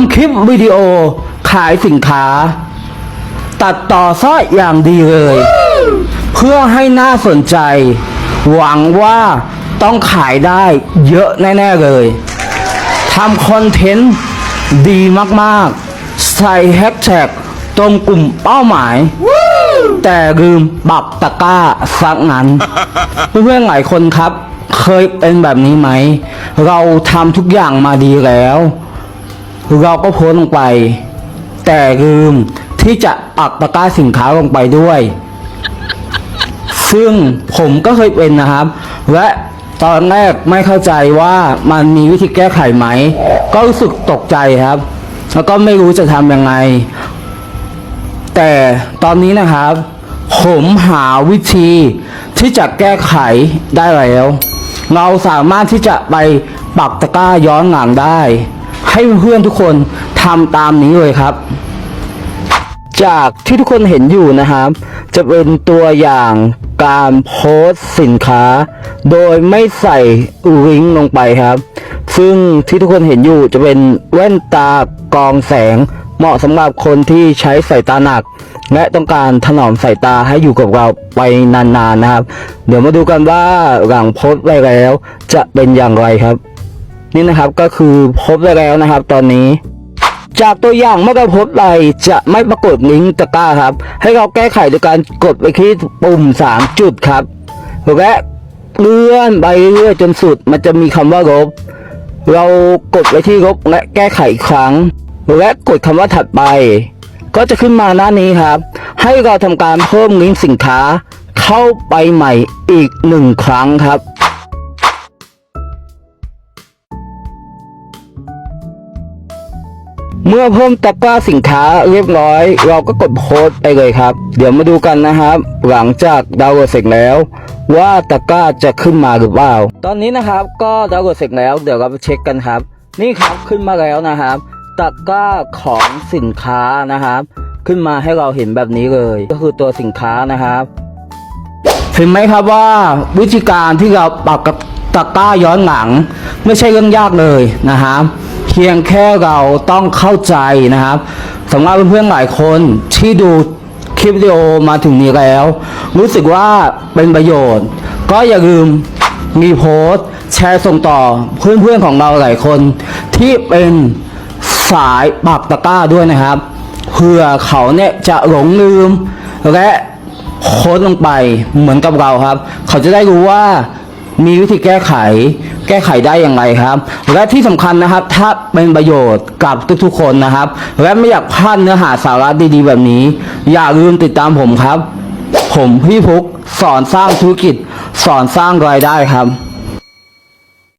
ำคลิปวิดีโอขายสินค้า ตัดต่อซะอย่างดีเลย เพื่อให้น่าสนใจ หวังว่าต้องขายได้เยอะแน่ ๆ เลยทำคอนเทนต์ดีมากๆ ใส่แฮชแท็กตรงกลุ่มเป้าหมาย แต่ลืมบักตะกร้าสักนั้น เพื่อนๆหลายคนครับ เคยเป็นแบบนี้ไหม เราทำทุกอย่างมาดีแล้ว เราก็โพสต์ลงไป แต่ลืมที่จะปักตะกร้าสินค้าลงไปด้วย ซึ่งผมก็เคยเป็นนะครับ และตอนแรกไม่เข้าใจว่ามันมีวิธีแก้ไขไหม ก็รู้สึกตกใจครับ แล้วก็ไม่รู้จะทำยังไง แต่ตอนนี้นะครับ ผมหาวิธีที่จะแก้ไขได้แล้ว เราสามารถที่จะไปปักตะกร้าย้อนหลังได้ ให้เพื่อนทุกคนทำตามนี้เลยครับ จากที่ทุกคนเห็นอยู่นะครับ จะเป็นตัวอย่างการโพสต์สินค้า โดยไม่ใส่ลิงก์ลงไปครับ ซึ่งที่ทุกคนเห็นอยู่จะเป็นแว่นตากรองแสง เหมาะสำหรับคนที่ใช้สายตาหนัก และต้องการถนอมสายตาให้อยู่กับเราไปนานๆนะครับ เดี๋ยวมาดูกันว่าหลังโพสต์ไปแล้ว จะเป็นอย่างไรครับ นี่นะครับก็คือพสต์ไปแล้วนะครับ ตอนนี้ จากตัวอย่างเมื่อกระพบใดจะไม่ปรากฏลิงก์ตะกร้าครับ ให้เราแก้ไขโดยการกดไปที่ปุ่ม 3 จุดครับและเลื่อนไปเรื่อยจนสุดมันจะมีคำว่าลบ เรากดไปที่ลบและแก้ไขอีกครั้ง และกดคำว่าถัดไป ก็จะขึ้นมาหน้านี้ครับ ให้เราทำการเพิ่มลิงก์สินค้าเข้าไปใหม่อีกหนึ่งครั้งครับ เมื่อเพิ่มตะกร้าสินค้าเรียบร้อย เราก็กดโพสต์ไปเลยครับ เดี๋ยวมาดูกันนะครับ หลังจากดาวน์โหลดเสร็จแล้ว ว่าตะกร้าจะขึ้นมาหรือเปล่า ตอนนี้นะครับก็ดาวน์โหลดเสร็จแล้วเดี๋ยวเราไปเช็คกันครับ นี่ครับขึ้นมาแล้วนะครับ ตะกร้าของสินค้านะครับ ขึ้นมาให้เราเห็นแบบนี้เลย ก็คือตัวสินค้านะครับ เห็นไหมครับว่าวิธีการที่เราปักกับตะกร้าย้อนหลัง ไม่ใช่เรื่องยากเลยนะครับ พียงแค่เราต้องเข้าใจนะครับสำหรับเพื่อนๆหลายคนที่ดูคลิปวิดีโอมาถึงนี้แล้ว รู้สึกว่าเป็นประโยชน์ ก็อย่าลืมมีโพสต์ แชร์ส่งต่อเพื่อนๆของเราหลายคนที่เป็นสายปักตะก้าด้วยนะครับ เพื่อเขาเนี่ยจะหลงลืม และโค้ดลงไปเหมือนกับเราครับ เขาจะได้รู้ว่ามีวิธีแก้ไข แก้ไขได้อย่างไรครับ และที่สำคัญนะครับ ถ้าเป็นประโยชน์กับทุกๆคนนะครับ และไม่อยากพลาดเนื้อหาสาระดีๆ แบบนี้ อย่าลืมติดตามผมครับ ผมพี่พุกสอนสร้างธุรกิจ สอนสร้างรายได้ครับ